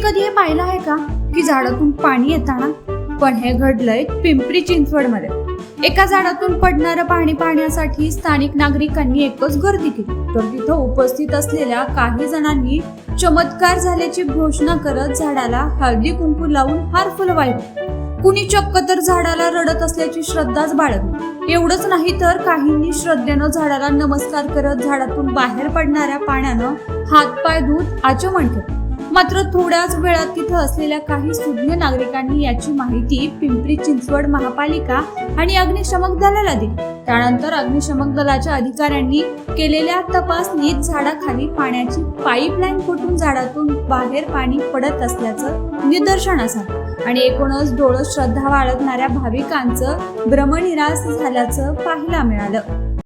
कधी हे पाहिलं आहे का की झाडातून पाणी येताना? पण हे घडलंय पिंपरी चिंचवडमध्ये एका झाडातून पडणारं पाणी पाहण्यासाठी स्थानिक नागरिकांनी एकच गर्दी केली. तर तिथं उपस्थित असलेल्या काही जणांनी चमत्कार झाल्याची घोषणा करत झाडाला हळदी कुंकू लावून हार फुलवायला. कुणी चक्क तर झाडाला रडत असल्याची श्रद्धाच बाळगली. एवढंच नाही तर काहींनी श्रद्धेनं झाडाला नमस्कार करत झाडातून बाहेर पडणाऱ्या पाण्यानं हातपाय धुत आचमन केलं. मात्र थोड्याच वेळात तिथं असलेल्या काही सुज्ञ नागरिकांनी याची माहिती पिंपरी चिंचवड महापालिका आणि अग्निशमक दलाला दिली. त्यानंतर अग्निशमक दलाच्या अधिकाऱ्यांनी केलेल्या तपासणीत झाडाखाली पाण्याची पाईपलाईन फुटून झाडातून बाहेर पाणी पडत असल्याचं निदर्शनास आलं. आणि एकूणच डोळस श्रद्धा बाळगणाऱ्या भाविकांचं भ्रमनिरास झाल्याचं पाहायला मिळालं.